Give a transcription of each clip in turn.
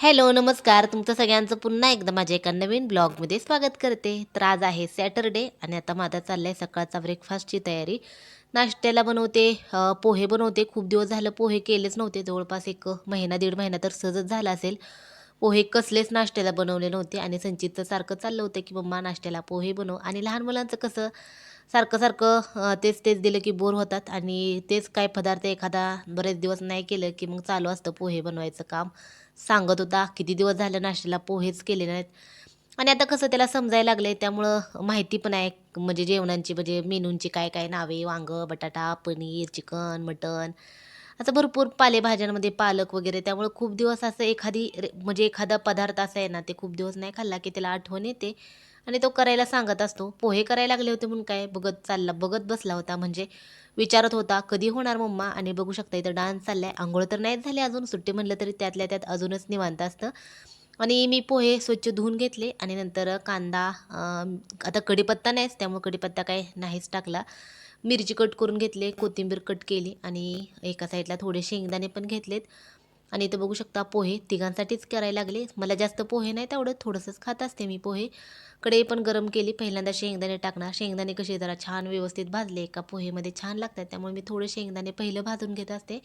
Hello नमस्कार. तुमचं सगळ्यांचं पुन्हा एकदा माझ्या एका नवीन ब्लॉगमध्ये स्वागत करते. तर आज आहे सॅटरडे आणि आता माझा चालला आहे सकाळचा ब्रेकफास्टची तयारी. नाश्त्याला बनवते पोहे बनवते. खूप दिवस झालं पोहे केलेच नव्हते. जवळपास एक महिना दीड महिना तर सहजच झाला असेल. पोहे कसलेच नाश्त्याला बनवले नव्हते आणि संचितचं सारखं चाललं होतं की मम्मा नाश्त्याला पोहे बनव. आणि लहान मुलांचं कसं सारखं सारखं तेच तेच दिलं की बोर होतात आणि तेच काय पदार्थ एखादा बरेच दिवस नाही केलं की मग चालू असतं पोहे बनवायचं काम. सांगत होता किती दिवस झालं नाश्त्याला पोहेच केले नाहीत. आणि आता कसं त्याला समजायला लागलं आहे त्यामुळं माहिती पण आहे. म्हणजे जेवणांची म्हणजे मेनूंची काय काय नावे वांगं बटाटा पनीर चिकन मटण. असं भरपूर पालेभाज्यांमध्ये पालक वगैरे त्यामुळं खूप दिवस असं एखादी रे- म्हणजे एखादा पदार्थ असा आहे ना ते खूप दिवस नाही खाल्ला की त्याला आठवण येते. आणि तो करायला सांगत असतो. पोहे करायला लागले होते म्हणून काय? बघत चालला बघत बसला होता म्हणजे. विचारत होता कधी होणार मम्मा? आणि बघू शकता इथं डान्स चाललाय. आंघोळ तर नाहीच झाली अजून. सुट्टी म्हणलं तरी त्यातल्या त्यात अजूनच निवांत असतं. आणि मी पोहे स्वच्छ धुवून घेतले आणि नंतर कांदा आता कढीपत्ता नाहीच त्यामुळे कढीपत्ता काय नाहीच टाकला. मिरची कट करून घेतले कोथिंबीर कट केली आणि एका साईडला थोडे शेंगदाणे पण घेतलेत. आणि इथं बघू शकता पोहे तिघांसाठीच करायला लागले. मला जास्त पोहे नाही तेवढं थोडंसंच खात असते मी पोहे. कढई पण गरम केली पहिल्यांदा शेंगदाणे टाकणार. शेंगदाणे कसे जरा छान व्यवस्थित भाजले का पोहेमध्ये छान लागतात त्यामुळे मी थोडे शेंगदाणे पहिलं भाजून घेत असते.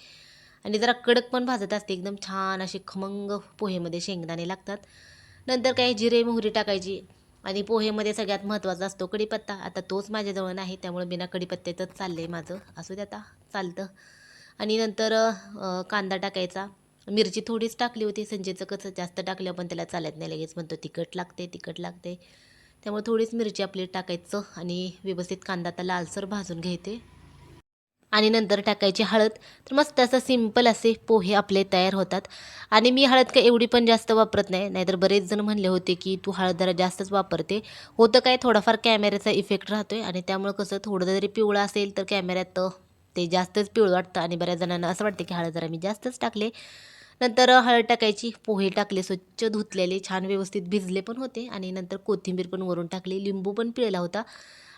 आणि जरा कडक पण भाजत असते एकदम छान असे खमंग पोहेमध्ये शेंगदाणे लागतात. नंतर काही जिरे मोहरी टाकायची. आणि पोहेमध्ये सगळ्यात महत्त्वाचा असतो कढीपत्ता. आता तोच माझ्याजवळ नाही त्यामुळे बिना कढीपत्त्याचंच चाललं आहे माझं. असू दे आता चालतं. आणि नंतर कांदा टाकायचा. मिरची थोडीच टाकली होती. संजेचं कसं जास्त टाकलं पण त्याला चालत नाही लगेच. म्हणतो तिखट लागते तिखट लागते. त्यामुळे थोडीच मिरची आपली टाकायचं आणि व्यवस्थित कांदा आता लालसर भाजून घ्यायचे. आणि नंतर टाकायची हळद. तर मस्त असं सिंपल असे पोहे आपले तयार होतात. आणि मी हळद काय एवढी पण जास्त वापरत नाही. नाहीतर बरेच जण म्हणले होते की तू हळद जरा जास्तच वापरते. होतं काय थोडाफार कॅमेऱ्याचा इफेक्ट राहतो आहे आणि त्यामुळं कसं थोडं जरी पिवळं असेल तर कॅमेऱ्यात ते जास्तच पिवळं वाटतं. आणि बऱ्याच जणांना असं वाटतं की हळद जरा मी जास्तच टाकले. नंतर हळद टाकायची पोहे टाकले स्वच्छ धुतलेले छान व्यवस्थित भिजले पण होते आणि नंतर कोथिंबीर पण वरून टाकली लिंबू पण पिळला होता.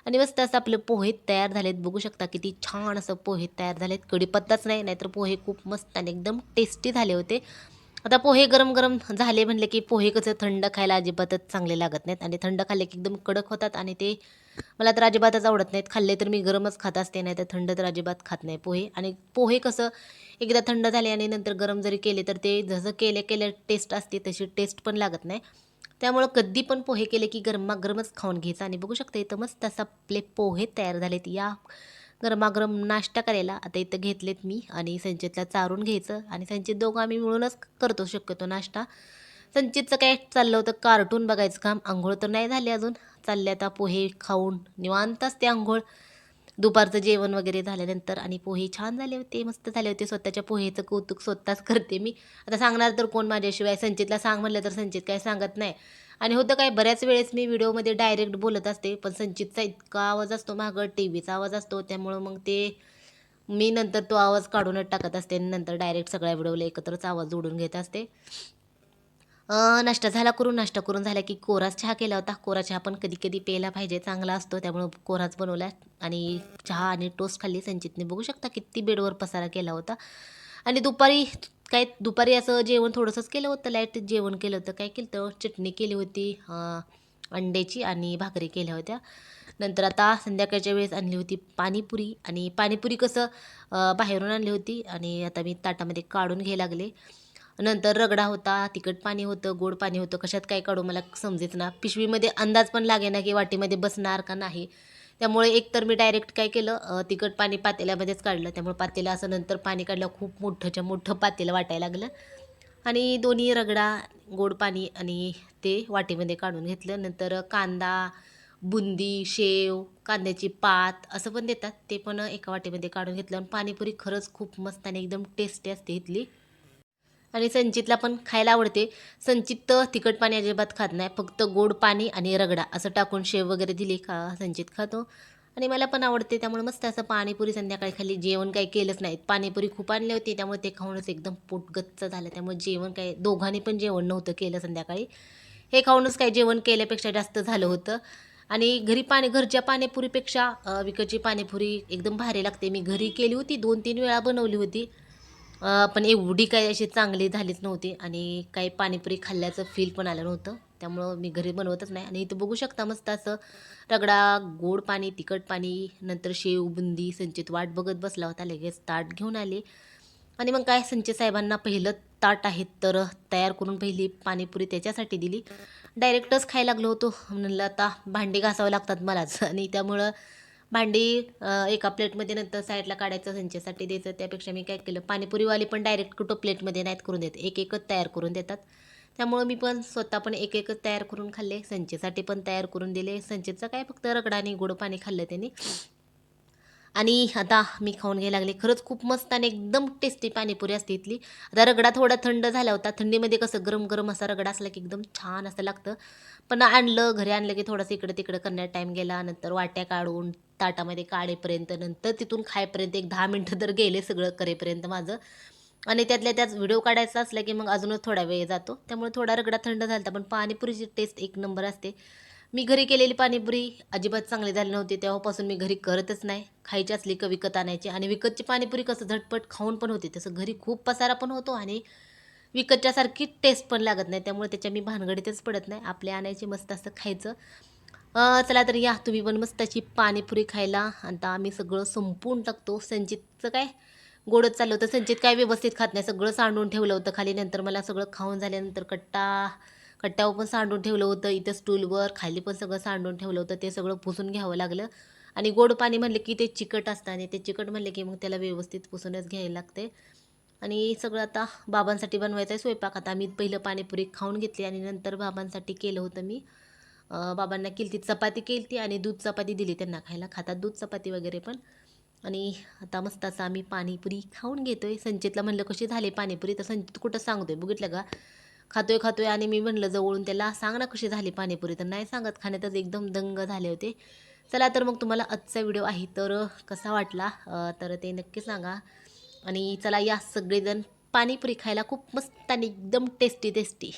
आणि मस्त असं आपले पोहे तयार झालेत. बघू शकता किती छान असं पोहे तयार झालेत. कढीपत्ताच नाही नाहीतर पोहे खूप मस्त आणि एकदम टेस्टी झाले होते. आता पोहे गरम गरम झाले म्हणले की पोहे कसं थंड खायला अजिबातच चांगले लागत नाहीत. आणि थंड खाल्ले की एकदम कडक होतात आणि ते मला तर अजिबातच आवडत नाहीत. खाल्ले तर मी गरमच खात असते नाही तर थंड तर अजिबात खात नाही पोहे. आणि पोहे कसं एकदा थंड झाले आणि नंतर गरम जरी केले तर ते जसं केले केले टेस्ट असते तशी टेस्ट पण लागत नाही. त्यामुळं कधी पण पोहे केले की गरमागरमच खाऊन घ्यायचं. आणि बघू शकता इथं मस्त असं आपले पोहे तयार झालेत. या गरमागरम नाश्ता करायला आता इथं घेतलेत मी आणि संचितला चारून घ्यायचं आणि संचित दोघं आम्ही मिळूनच करतो शक्यतो नाश्ता. संचितचं काय चाललं होतं कार्टून बघायचं काम. आंघोळ तर नाही झाली अजून. चालले आता पोहे खाऊन निवांतच ते आंघोळ. दुपारचं जेवण वगैरे झाल्यानंतर आणि पोहे छान झाले होते मस्त झाले होते. स्वतःच्या पोहेचं कौतुक स्वतःच करते मी. आता सांगणार तर कोण माझ्याशिवाय? संचितला सांग म्हटलं तर संचित काय सांगत नाही. आणि होतं काय बऱ्याच वेळेस मी व्हिडिओमध्ये डायरेक्ट बोलत असते पण संचितचा इतका आवाज असतो मागं टी व्हीचा आवाज असतो त्यामुळं मग ते मी नंतर तो आवाज काढूनच टाकत असते आणि नंतर डायरेक्ट सगळ्या व्हिडिओला एकत्रच आवाज जोडून घेत असते. नाश्ता झाला करून नाश्ता करून झाला की कोराच चहा केला होता. कोरा चहा पण कधी कधी प्यायला पाहिजे चांगला असतो त्यामुळं कोराच बनवला आणि चहा आणि टोस्ट खाल्ली. संचितने बघू शकता किती बेडवर पसारा केला होता. आणि दुपारी काय दुपारी असं जेवण थोडंसंच केलं होतं लाइट जेवण केलं होतं काय केलं होतं? चटणी केली होती अंड्याची आणि भाकरी केल्या होत्या. नंतर आता संध्याकाळच्या वेळेस आणली होती पाणीपुरी आणि पाणीपुरी कसं बाहेरून आणली होती आणि आता मी ताटामध्ये काढून घ्यायला लागले. नंतर रगडा होता तिखट पाणी होतं गोड पाणी होतं कशात काय काढू मला समजेच ना. पिशवीमध्ये अंदाज पण लागे ना की वाटीमध्ये बसणार का नाही. त्यामुळे एकतर मी डायरेक्ट काय केलं तिखट पाणी पातेल्यामध्येच काढलं. त्यामुळे पातेलं असं नंतर पाणी काढलं खूप मोठंच्या मोठं पातेलं वाटायला लागलं. आणि दोन्ही रगडा गोड पाणी आणि ते वाटीमध्ये काढून घेतलं. नंतर कांदा बुंदी शेव कांद्याची पात असं पण देतात. ते पण एका वाटीमध्ये काढून घेतलं. आणि पाणीपुरी खरंच खूप मस्त आणि एकदम टेस्टी असते इथली. आणि संचितला पण खायला आवडते. संचित तर तिखट पाणी अजिबात खात नाही. फक्त गोड पाणी आणि रगडा असं टाकून शेव वगैरे दिली खा संचित खातो. आणि मला पण आवडते. त्यामुळे मस्त असं पाणीपुरी संध्याकाळी खाली जेवण काही केलंच नाही. पाणीपुरी खूप आणली होती. त्यामुळे ते खाऊनच एकदम पोटगच्च झालं. त्यामुळे जेवण काय दोघांनी पण जेवण नव्हतं केलं संध्याकाळी. हे खाऊनच काय जेवण केल्यापेक्षा जास्त झालं होतं. आणि घरी पाणी घरच्या पाणीपुरीपेक्षा विकतची पाणीपुरी एकदम भारी लागते. मी घरी केली होती. दोन तीन वेळा बनवली होती. पण एवढी काही अशी चांगली झालीच नव्हती आणि काही पाणीपुरी खाल्ल्याचं फील पण आलं नव्हतं. त्यामुळं मी घरी बनवतच नाही. आणि इथं बघू शकता मस्त असं रगडा गोड पाणी तिखट पाणी नंतर शेव बुंदी संचित वाट बघत बसला होता. लगेच ताट घेऊन आले. आणि मग काय संचित साहेबांना पहिलं ताट आहे तर तयार करून पहिली पाणीपुरी त्याच्यासाठी दिली. डायरेक्टच खायला लागलो होतो. म्हणलं आता भांडी घासावं लागतात मलाच. आणि त्यामुळं भांडी एका प्लेटमध्ये नंतर साईडला काढायचं संचेसाठी द्यायचं त्यापेक्षा मी काय केलं पाणीपुरीवाले पण डायरेक्ट कुठं प्लेटमध्ये नाहीत करून देत एक एकच तयार करून देतात. त्यामुळं मी पण स्वतः पण एक एकच तयार करून खाल्ले संचेसाठी पण तयार करून दिले. संचेचं काय फक्त रगडा आणि गोड पाणी खाल्लं त्यांनी. आणि आता मी खाऊन घ्यायला लागले. खरंच खूप मस्त आणि एकदम टेस्टी पाणीपुरी असते इथली. आता रगडा थोडा थंड झाला होता. थंडीमध्ये कसं गरम गरम असा रगडा असला की एकदम छान असं लागतं. पण आणलं घरी आणलं की थोडंसं इकडं तिकडं करण्यात टाईम गेला. नंतर वाट्या काढून ताटामध्ये काढेपर्यंत नंतर तिथून खायपर्यंत एक दहा मिनटं तर गेले सगळं करेपर्यंत माझं. आणि त्यातल्या त्यात व्हिडिओ काढायचा असला की मग अजूनच थोडा वेळ जातो. त्यामुळे थोडा रगडा थंड झाला होता. पण पाणीपुरीची टेस्ट एक नंबर असते. मी घरी केलेली पाणीपुरी अजिबात चांगली झाली नव्हती. तेव्हापासून मी घरी करतच नाही. खायची असली का विकत आणायची. आणि विकतची पाणीपुरी कसं झटपट खाऊन पण होती. तसं घरी खूप पसारा पण होतो आणि विकतच्यासारखी टेस्ट पण लागत नाही. त्यामुळे त्याच्या मी भानगडीतच पडत नाही. आपले आणायची मस्त असं खायचं. चला तर या. तुम्ही पण मस्त अशी पाणीपुरी खायला. आता आम्ही सगळं संपवून टाकतो. संचितचं काय? गोडच चाललं होतं. संचित काय व्यवस्थित खात नाही. सगळं सांडून ठेवलं होतं खाली. नंतर मला सगळं खाऊन झाल्यानंतर कट्टा कट्ट्यावर पण सांडून ठेवलं होतं. इथं स्टूलवर खाली पण सगळं सांडून ठेवलं होतं. ते सगळं पुसून घ्यावं लागलं. आणि गोड पाणी म्हणलं की ते चिकट असतं. आणि ते चिकट म्हणलं की मग त्याला व्यवस्थित पुसूनच घ्यायला लागते. आणि सगळं आता बाबांसाठी बनवायचं आहे स्वयंपाक. आता मी पहिलं पाणीपुरी खाऊन घेतली आणि नंतर बाबांसाठी केलं होतं मी. बाबांना केली ती चपाती केली ती आणि दूध चपाती दिली त्यांना खायला. खातात दूध चपाती वगैरे पण. आणि आता मस्त असं आम्ही पाणीपुरी खाऊन घेतोय. संचितला म्हणलं कशी झाली पाणीपुरी? तर संचित कुठं सांगतोय? बघितलं का? खातोय खातोय. आणि मी म्हणलं जवळून त्याला सांग ना कशी झाली पाणीपुरी? तर नाही सांगत. खाण्यातच एकदम दंग झाले होते. चला तर मग तुम्हाला आजचा व्हिडिओ आहे तर कसा वाटला? तर ते नक्की सांगा. आणि चला या सगळेजण पाणीपुरी खायला खूप मस्त आणि एकदम टेस्टी टेस्टी